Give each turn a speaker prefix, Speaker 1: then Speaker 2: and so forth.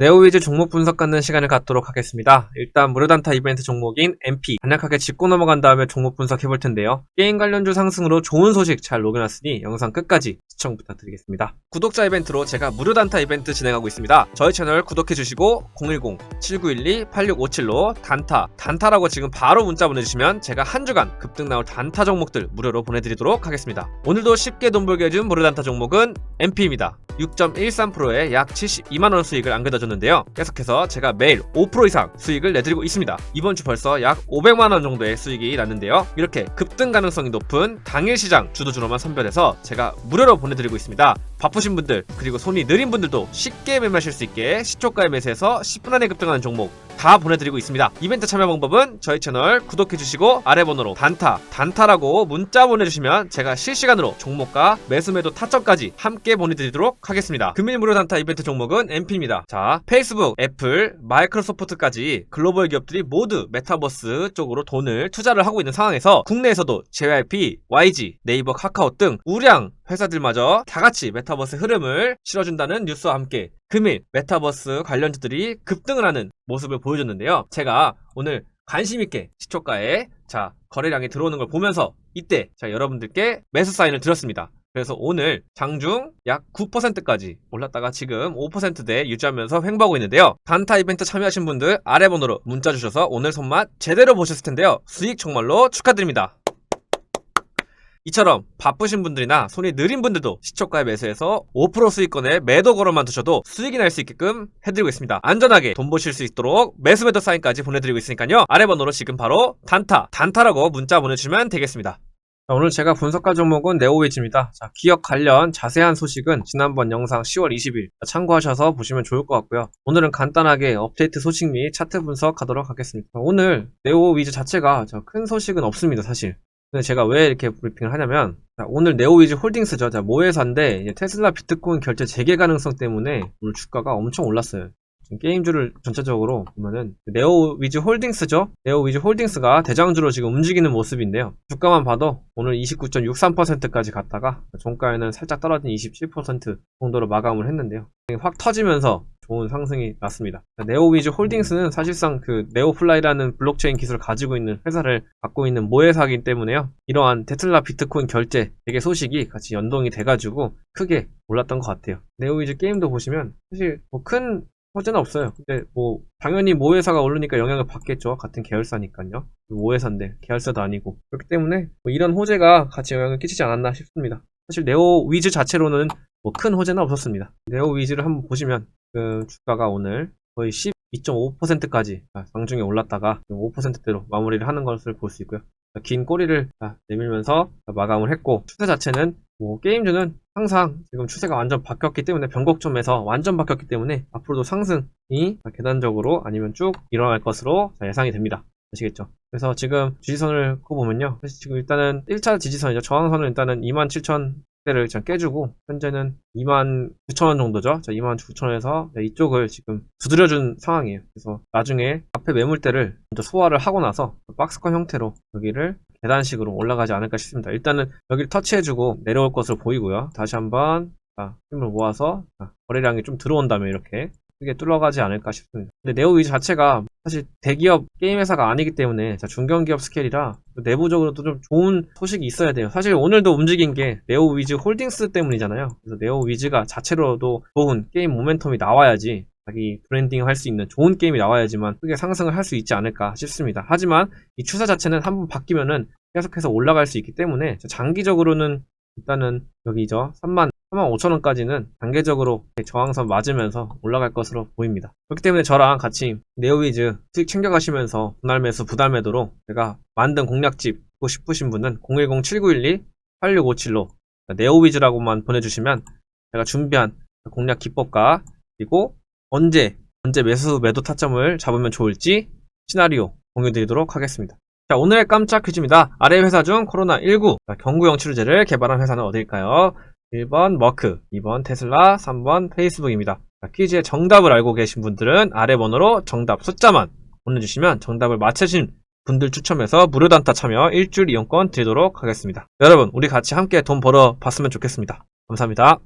Speaker 1: 네오위즈 종목 분석 갖는 시간을 갖도록 하겠습니다. 일단 무료 단타 이벤트 종목인 MP 간략하게 짚고 넘어간 다음에 종목 분석해 볼 텐데요. 게임 관련주 상승으로 좋은 소식 잘 녹여놨으니 영상 끝까지 시청 부탁드리겠습니다. 구독자 이벤트로 제가 무료 단타 이벤트 진행하고 있습니다. 저희 채널 구독해 주시고 010-7912-8657로 단타, 단타라고 지금 바로 문자 보내주시면 제가 한 주간 급등 나올 단타 종목들 무료로 보내드리도록 하겠습니다. 오늘도 쉽게 돈 벌게 해준 무료 단타 종목은 MP입니다. 6.13%의 약 72만원 수익을 안겨다 줬는데요. 계속해서 제가 매일 5% 이상 수익을 내드리고 있습니다. 이번 주 벌써 약 500만원 정도의 수익이 났는데요. 이렇게 급등 가능성이 높은 당일 시장 주도주로만 선별해서 제가 무료로 보내드리고 있습니다. 바쁘신 분들 그리고 손이 느린 분들도 쉽게 매매하실 수 있게 시초가에 매수해서 10분 안에 급등하는 종목 다 보내드리고 있습니다. 이벤트 참여 방법은 저희 채널 구독해주시고 아래 번호로 단타, 단타라고 문자 보내주시면 제가 실시간으로 종목과 매수매도 타점까지 함께 보내드리도록 하겠습니다. 금일 무료 단타 이벤트 종목은 MP입니다. 자, 페이스북, 애플, 마이크로소프트까지 글로벌 기업들이 모두 메타버스 쪽으로 돈을 투자를 하고 있는 상황에서 국내에서도 JYP, YG, 네이버, 카카오 등 우량 회사들마저 다 같이 메타버스 흐름을 실어준다는 뉴스와 함께 금일 메타버스 관련주들이 급등을 하는 모습을 보여줬는데요. 제가 오늘 관심 있게 시초가에 자 거래량이 들어오는 걸 보면서 이때 자 여러분들께 매수 사인을 드렸습니다. 그래서 오늘 장중 약 9%까지 올랐다가 지금 5%대 유지하면서 횡보하고 있는데요. 단타 이벤트 참여하신 분들 아래 번호로 문자 주셔서 오늘 손맛 제대로 보셨을 텐데요. 수익 정말로 축하드립니다. 이처럼 바쁘신 분들이나 손이 느린 분들도 시초가에 매수해서 5% 수익권에 매도 걸어만 두셔도 수익이 날 수 있게끔 해드리고 있습니다. 안전하게 돈 버실 수 있도록 매수 매도 사인까지 보내드리고 있으니까요. 아래 번호로 지금 바로 단타, 단타라고 문자 보내주시면 되겠습니다. 자, 오늘 제가 분석할 종목은 네오웨지입니다. 자, 기업 관련 자세한 소식은 지난번 영상 10월 20일 참고하셔서 보시면 좋을 것 같고요. 오늘은 간단하게 업데이트 소식 및 차트 분석하도록 하겠습니다. 자, 오늘 네오위즈 자체가 자, 큰 소식은 없습니다, 사실. 근데 제가 왜 이렇게 브리핑을 하냐면 자, 오늘 네오위즈 홀딩스죠. 자, 모회사인데 테슬라 비트코인 결제 재개 가능성 때문에 오늘 주가가 엄청 올랐어요. 게임주를 전체적으로 보면은 네오위즈 홀딩스죠. 네오위즈 홀딩스가 대장주로 지금 움직이는 모습인데요. 주가만 봐도 오늘 29.63%까지 갔다가 종가에는 살짝 떨어진 27% 정도로 마감을 했는데요. 확 터지면서 좋은 상승이 났습니다. 네오위즈 홀딩스는 사실상 그 네오플라이라는 블록체인 기술을 가지고 있는 회사를 갖고 있는 모회사이기 때문에요. 이러한 테슬라 비트코인 결제 되게 소식이 같이 연동이 돼가지고 크게 올랐던 것 같아요. 네오위즈 게임도 보시면 사실 뭐큰 호재는 없어요. 근데 뭐 당연히 모회사가 오르니까 영향을 받겠죠. 같은 계열사니까요. 모회사인데 계열사도 아니고 그렇기 때문에 뭐 이런 호재가 같이 영향을 끼치지 않았나 싶습니다. 사실 네오 위즈 자체로는 뭐 큰 호재는 없었습니다. 네오 위즈를 한번 보시면 그 주가가 오늘 거의 12.5%까지 장중에 올랐다가 5%대로 마무리를 하는 것을 볼 수 있고요. 긴 꼬리를 내밀면서 마감을 했고 추세 자체는 뭐 게임주는 항상 지금 추세가 완전 바뀌었기 때문에 변곡점에서 완전 바뀌었기 때문에 앞으로도 상승이 계단적으로 아니면 쭉 일어날 것으로 예상이 됩니다. 아시겠죠? 그래서 지금 지지선을 꼽보면요 지금 일단은 1차 지지선이죠. 저항선을 일단은 27,000대를 일단 깨주고 현재는 29,000원 정도죠. 자, 29,000원에서 이쪽을 지금 두드려준 상황이에요. 그래서 나중에 앞에 매물대를 먼저 소화를 하고 나서 박스권 형태로 여기를 계단식으로 올라가지 않을까 싶습니다. 일단은 여기를 터치해주고 내려올 것으로 보이고요. 다시 한번 자, 힘을 모아서 자, 거래량이 좀 들어온다면 이렇게 크게 뚫어가지 않을까 싶습니다. 근데 네오 위즈 자체가 사실 대기업 게임 회사가 아니기 때문에 자, 중견기업 스케일이라 내부적으로도 좀 좋은 소식이 있어야 돼요. 사실 오늘도 움직인 게 네오 위즈 홀딩스 때문이잖아요. 그래서 네오 위즈가 자체로도 좋은 게임 모멘텀이 나와야지 자기 브랜딩 할 수 있는 좋은 게임이 나와야지만 크게 상승을 할 수 있지 않을까 싶습니다. 하지만 이 추세 자체는 한번 바뀌면은 계속해서 올라갈 수 있기 때문에 장기적으로는 일단은 여기죠. 3만 3만 5천 원까지는 단계적으로 저항선 맞으면서 올라갈 것으로 보입니다. 그렇기 때문에 저랑 같이 네오위즈 수익 챙겨가시면서 분할 매수 부담 매도로 제가 만든 공략집 보고 싶으신 분은 010-7912-8657로 네오위즈라고만 보내주시면 제가 준비한 공략 기법과 그리고 언제 언제 매수 매도 타점을 잡으면 좋을지 시나리오 공유드리도록 하겠습니다. 자, 오늘의 깜짝 퀴즈입니다. 아래 회사 중 코로나19 경구용 치료제를 개발한 회사는 어디일까요? 1번 머크, 2번 테슬라, 3번 페이스북입니다. 자, 퀴즈의 정답을 알고 계신 분들은 아래 번호로 정답 숫자만 보내주시면 정답을 맞춰신 분들 추첨해서 무료 단타 참여 일주일 이용권 드리도록 하겠습니다. 여러분, 우리 같이 함께 돈 벌어 봤으면 좋겠습니다. 감사합니다.